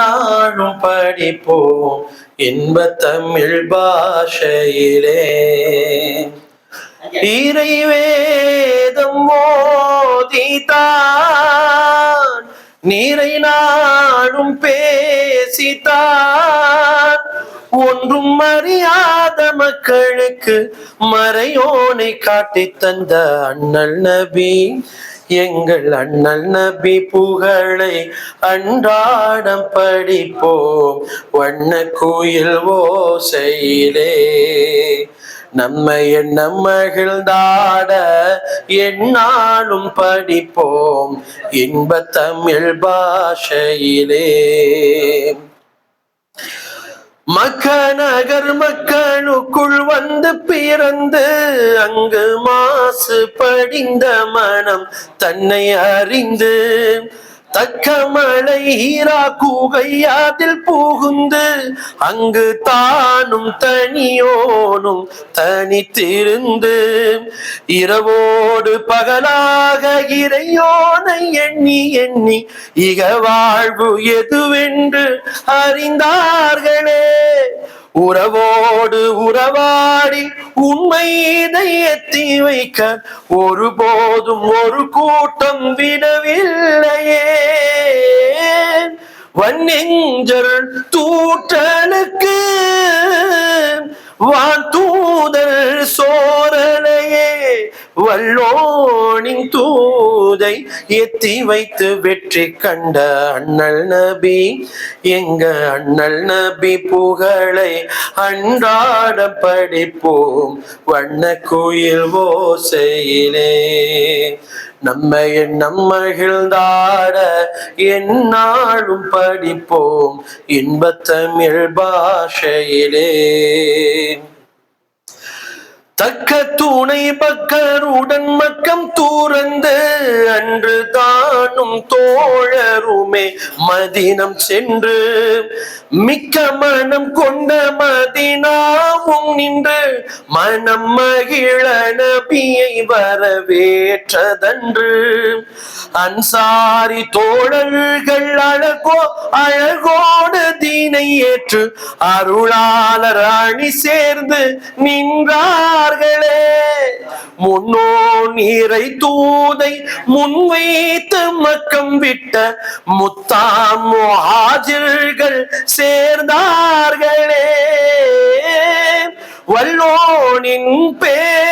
நாளும் படிப்போம் இன்ப தமிழ் பாஷையிலே. இறை வேதம் மோதிதான் நீரை நாடும் பேசித்தான் ஒன்றும் அறியாத மக்களுக்கு மறையோனை காட்டித் தந்த அண்ணல் நபி எங்கள் அண்ணல் நபி புகழை அன்றாடம் படிப்போம். வண்ண குயில் ஓசையிலே நம்மை எண்ணம் மகிழ்ந்தாட என்னாலும் படிப்போம். இன்ப தமிழ் பாஷையிலே மக்கநகர் மக்களுக்குள் வந்து பிறந்து அங்கு மாசு படிந்த மனம் தன்னை அறிந்து தக்க மழை ஈரா கூகையாதில் புகுந்து அங்கு தானும் தனியோனும் தனித்திருந்து இரவோடு பகலாக இறையோனை எண்ணி எண்ணி இக வாழ்வு எதுவென்று அறிந்தார்கள்? உறவோடு உறவாடி உண்மை இதயத்தி வைக்க ஒருபோதும் ஒரு கூட்டம் விடவில்லையே. வன்னெஞ்சல் தூற்றலுக்கு வா தூதை எத்தி வைத்து வெற்றி கண்ட அண்ணல் நபி. எங்க அண்ணல் நபி புகழை அன்றாட படிப்போம் வண்ண குயில் ஓசையிலே. நம்ம எண்ணம் மகிழ்ந்தாட என்னாலும் படிப்போம் இன்பத்தமிழ் பாஷையிலே. தக்க துணை பக்கருடன் மக்கம் தூரந்து அன்று தானும் தோழருமே. மதினம் சென்று மிக்க மனம் கொண்ட மதினா மதினாவும் நின்று மனம் மகிழ நபியை வரவேற்றதன்று. அன்சாரி தோழர்கள் அழகோ அழகோடு தீனை ஏற்று அருளாளர் அணி சேர்ந்து நின்றார்களே. முன்னோ நீரை தூதை முன்வைத்து மக்கம் விட்ட முத்தாம் ஆஜர்கள் சேர்ந்தார்களே. வல்லோனின் பேரருளே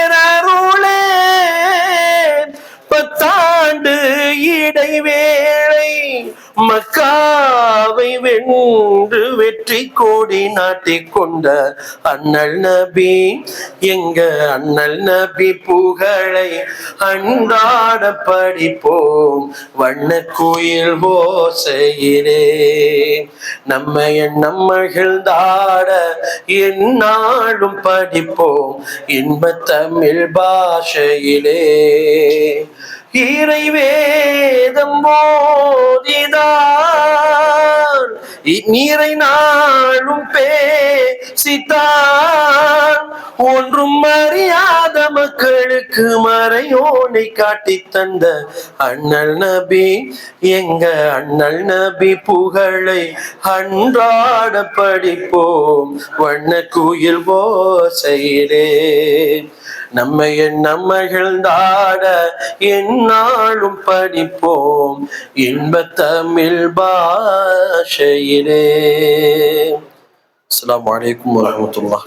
இடைவேளை மக்காவை வென்று வெற்றி கோடி நாட்டிக் கொண்ட அண்ணல் நபி எங்க அண்ணல் நபி புகழை அன்றாட படிப்போம். வண்ண கோயில் ஓசையிலே நம்ம எண்ணம் மகிழ்ந்தாட என்னாலும் படிப்போம். இன்ப தமிழ் பாஷையிலே இறை வேதம் போதிதான் நீரை நாளும் பேசித்தான் ஒன்றும் அறியாத மக்களுக்கு மறையோனை காட்டி தந்த அண்ணல் நபி எங்க அண்ணல் நபி புகழை அன்றாட படிப்போம். வண்ண குயில் ஓசையிலே நம்மை எண்ணம் மகிழ்ந்தாட என்னாலும் படிப்போம். இன்ப தமிழ் பாஷையிலே. அஸ்லாம் வலைக்கம் வரமத்துல்லா